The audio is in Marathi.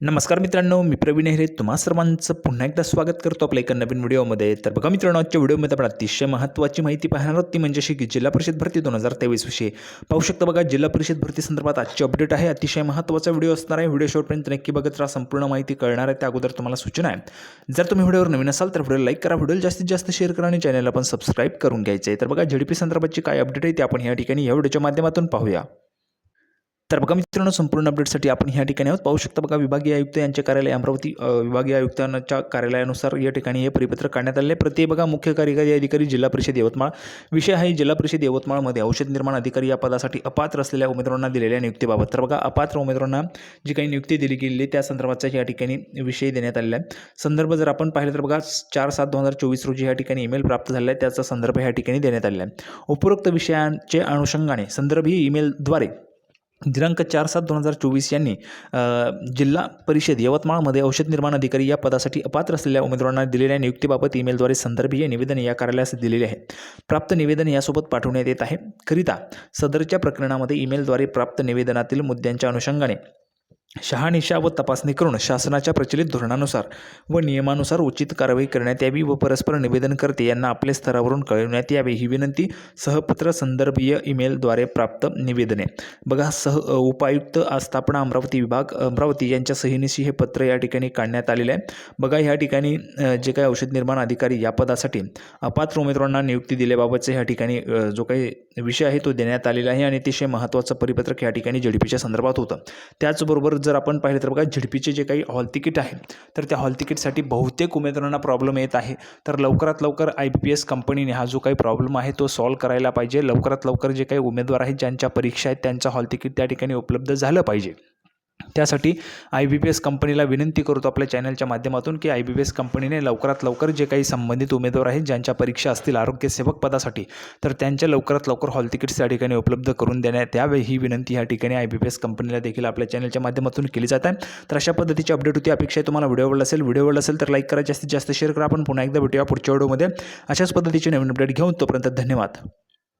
नमस्कार मित्रांनो मी प्रवीण हेरे. तुम्हा सर्वांचं पुन्हा एकदा स्वागत करतो आपल्या एका नवीन व्हिडिओमध्ये. तर बघा मित्रांनो आजच्या व्हिडिओमध्ये आपण अतिशय महत्त्वाची माहिती पाहणार आहोत. ती म्हणजे अशी की जिल्हा परिषद भरती दोन हजार तेवीस विषयी. पाहू शकता बघा जिल्हा परिषद भरती संदर्भात आजची अपडेट आहे. अतिशय महत्त्वाचा व्हिडिओ असणार आहे. व्हिडिओ शेवटपर्यंत नक्की बघत राहा. संपूर्ण माहिती कळणार आहे. त्या अगोदर तुम्हाला सूचना आहे. जर तुम्ही व्हिडिओवर नवीन असाल तर व्हिडिओ लाईक करा. व्हिडिओ जास्तीत जास्त शेअर करा आणि चॅनलला पण सबस्क्राईब करून घ्यायचं आहे. तर बघा झडपी संदर्भाची काय अपडेट आहे ती आपण या ठिकाणी या व्हिडिओच्या माध्यमातून पाहूया. तर बघा मित्रांनो संपूर्ण अपडेटसाठी आपण ह्या ठिकाणी आहोत. पाहू शकता बघा विभागीय आयुक्त यांचे कार्यालय अमरावती विभागीय आयुक्तांच्या कार्यालयानुसार या ठिकाणी हे परिपत्रक काढण्यात आले प्रति बघा मुख्य कार्यकारी अधिकारी जिल्हा परिषद यवतमाळ. विषय आहे जिल्हा परिषद यवतमाळमध्ये औषध निर्माण अधिकारी या पदासाठी अपात्र असलेल्या उमेदवारांना दिलेल्या नियुक्तीबाबत. तर बघा अपात्र उमेदवारांना जी काही नियुक्ती दिली गेलेली आहे, त्या संदर्भाचा या ठिकाणी विषय देण्यात आलेला आहे. संदर्भ जर आपण पाहिलं तर बघा चार सात दोन हजार चोवीस रोजी या ठिकाणी ईमेल प्राप्त झाला आहे. त्याचा संदर्भ या ठिकाणी देण्यात आलेला आहे. उपरोक्त विषयांचे अनुषंगाने संदर्भ ही ईमेलद्वारे दिनांक चार सात दोन हजार चोवीस यांनी जिल्हा परिषद यवतमाळमध्ये औषध निर्माण अधिकारी या पदासाठी अपात्र असलेल्या उमेदवारांना दिलेल्या नियुक्तीबाबत ईमेलद्वारे संदर्भीय निवेदन या कार्यालयास दिलेले आहे प्राप्त निवेदन यासोबत पाठवण्यात येत आहे. करिता सदरच्या प्रकरणामध्ये ईमेलद्वारे प्राप्त निवेदनातील मुद्द्यांच्या अनुषंगाने शहानिशा व तपासणी करून शासनाच्या प्रचलित धोरणानुसार व नियमानुसार उचित कारवाई करण्यात यावी व परस्पर निवेदनकर्ते यांना आपल्या स्तरावरून कळविण्यात यावे ही विनंती सहपत्र संदर्भीय ईमेलद्वारे प्राप्त निवेदने. बघा सह उपायुक्त आस्थापना अमरावती विभाग अमरावती यांच्या सहीनिशी हे पत्र या ठिकाणी काढण्यात आलेले आहे. बघा ह्या ठिकाणी जे काही औषध निर्माण अधिकारी या पदासाठी अपात्र उमेदवारांना नियुक्ती दिल्याबाबतचे ह्या ठिकाणी जो काही विषय आहे तो देण्यात आलेला आहे आणि अतिशय महत्त्वाचं परिपत्रक या ठिकाणी झडपीच्या संदर्भात होतं. त्याचबरोबर जर आपण पाहिलं तर बघा झडपीचे जे काही हॉल तिकीट आहे तर त्या हॉल तिकीटसाठी बहुतेक उमेदवारांना प्रॉब्लेम येत आहे. तर लवकरात लवकर आय बी पी एस कंपनीने हा जो काही प्रॉब्लेम आहे तो सॉल्व्ह करायला पाहिजे. लवकरात लवकर जे काही उमेदवार आहेत ज्यांच्या परीक्षा आहेत त्यांचं हॉल तिकीट त्या ठिकाणी उपलब्ध झालं पाहिजे. त्यासाठी आय बी पी एस कंपनीला विनंती करतो आपल्या चॅनलच्या माध्यमातून की आय बी पी एस कंपनीने लवकरात लवकर जे काही संबंधित उमेदवार आहेत ज्यांच्या परीक्षा असतील आरोग्यसेवक पदासाठी तर त्यांच्या लवकरात लवकर हॉल तिकीट्स त्या ठिकाणी उपलब्ध करून देण्यात यावे. ही विनंती या ठिकाणी आय बी पी एस कंपनीला देखील आपल्या चॅनलच्या माध्यमातून केली जात आहे. तर अशा पद्धतीची अपडेट होती. अपेक्षा आहे तुम्हाला व्हिडिओ आवडला असेल व्हिडिओ आवडला असेल तर लाईक करा. जास्तीत जास्त शेअर करा. आपण पुन्हा एकदा भेटूया पुढच्या व्हिडिओमध्ये. अशाच पद्धतीची नवीन अपडेट घेऊन तोपर्यंत धन्यवाद.